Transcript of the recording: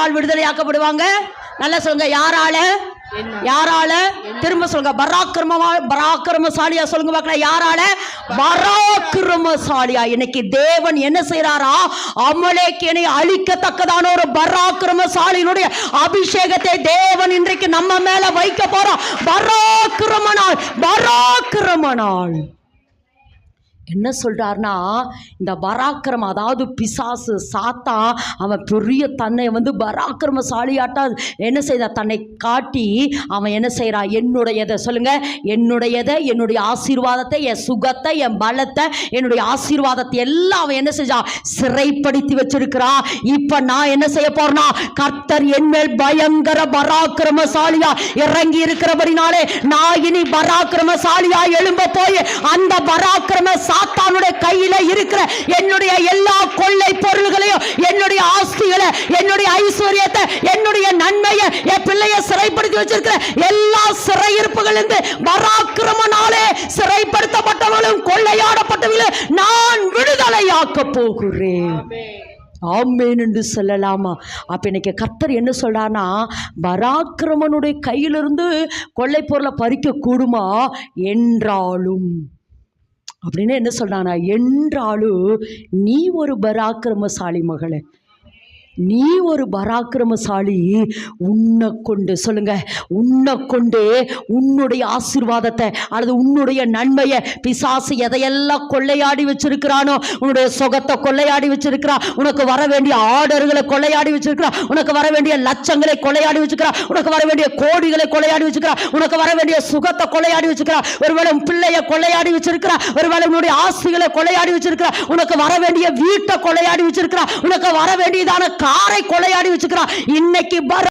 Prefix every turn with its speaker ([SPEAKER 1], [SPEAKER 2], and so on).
[SPEAKER 1] யாரால் விடுதலையாக்கப்படுவாங்க? நல்லா சொல்லுங்க யாரால? யாரால? திரும்ப சொல்லுங்க பராக்கிரமமா பராக்கிரமசாலியா சொல்லுங்க பார்க்கலாம் யாரால? பராக்கிரமசாலியா. இன்னைக்கு தேவன் என்ன செய்யறாரா அமலேக்கியனை அழிக்கத்தக்கதான ஒரு பராக்கிரமசாலியினுடைய அபிஷேகத்தை தேவன் இன்றைக்கு நம்ம மேல வைக்க போறோம். பராக்கிரமனாள் பராக்கிரமனாள் என்ன சொல்கிறாருன்னா இந்த பராக்கிரமம் அதாவது பிசாசு சாத்தா அவன் பெரிய தன்னை வந்து பராக்கிரமசாலியாட்டா என்ன செய்தான் தன்னை காட்டி அவன் என்ன செய்கிறான் என்னுடையதை சொல்லுங்கள் என்னுடையதை என்னுடைய ஆசீர்வாதத்தை என் சுகத்தை என் பலத்தை என்னுடைய ஆசீர்வாதத்தை எல்லாம் அவன் என்ன செஞ்சான் சிறைப்படுத்தி வச்சிருக்கிறான் இப்போ நான் என்ன செய்ய போறேன்னா கர்த்தர் என்மேல் பயங்கர பராக்கிரமசாலியா இறங்கி இருக்கிறபடினாலே நான் இனி பராக்கிரமசாலியா எழும்ப போய் அந்த பராக்கிரமசாலி சாத்தானுடைய கையில இருக்கிற என்னுடைய எல்லா கொள்ளை பொருள்களையும் என்னுடைய ஆஸ்திகளை என்னுடைய ஐஸ்வர்யத்தை என்னுடைய நன்மையை என் பிள்ளைய சிறைப்படுத்தி வச்சிருக்கிற எல்லா சிறையிருப்புகளிலிருந்து பராக்கிரமனாலே சிறைப்படுத்தப்பட்டவர்களும் கொள்ளையாடப்பட்டவர்களும் நான் விடுதலையாக்க போகிறேன். ஆமேன் என்று சொல்லலாமா? அப்போ இன்னைக்கு கத்தர் என்ன சொல்றாருன்னா பராக்கிரமனுடைய கையிலிருந்து கொள்ளை பொருளை பறிக்க கூடுமா என்றாலும். அப்படின்னு என்ன சொல்றானா என்றாலும் நீ ஒரு பராக்கிரமசாலி மகளே. நீ ஒரு பராக்கிரமசாலி. உன்னை கொண்டு சொல்லுங்க உன்னை கொண்டு உன்னுடைய ஆசீர்வாதத்தை அல்லது உன்னுடைய நன்மையை பிசாசு எதையெல்லாம் கொள்ளையாடி வச்சிருக்கிறானோ உன்னுடைய சுகத்தை கொள்ளையாடி வச்சிருக்கிறான் உனக்கு வர வேண்டிய ஆர்டர்களை கொள்ளையாடி வச்சிருக்கிறான் உனக்கு வர வேண்டிய லட்சங்களை கொள்ளையாடி வச்சிருக்கிறான் உனக்கு வர வேண்டிய கோடிகளை கொள்ளையாடி வச்சிருக்கிறான் உனக்கு வர வேண்டிய சுகத்தை கொள்ளையாடி வச்சிருக்கிறான் ஒருவேளை பிள்ளைய கொள்ளையாடி வச்சிருக்கிறான் ஒருவேளை உன்னுடைய ஆசைகளை கொள்ளையாடி வச்சிருக்கிறான் உனக்கு வர வேண்டிய வீட்டை கொள்ளையாடி வச்சிருக்கிறான் உனக்கு வர வேண்டியதான காரை கொலையாடி வச்சுக்கிறான். இன்னைக்கு பர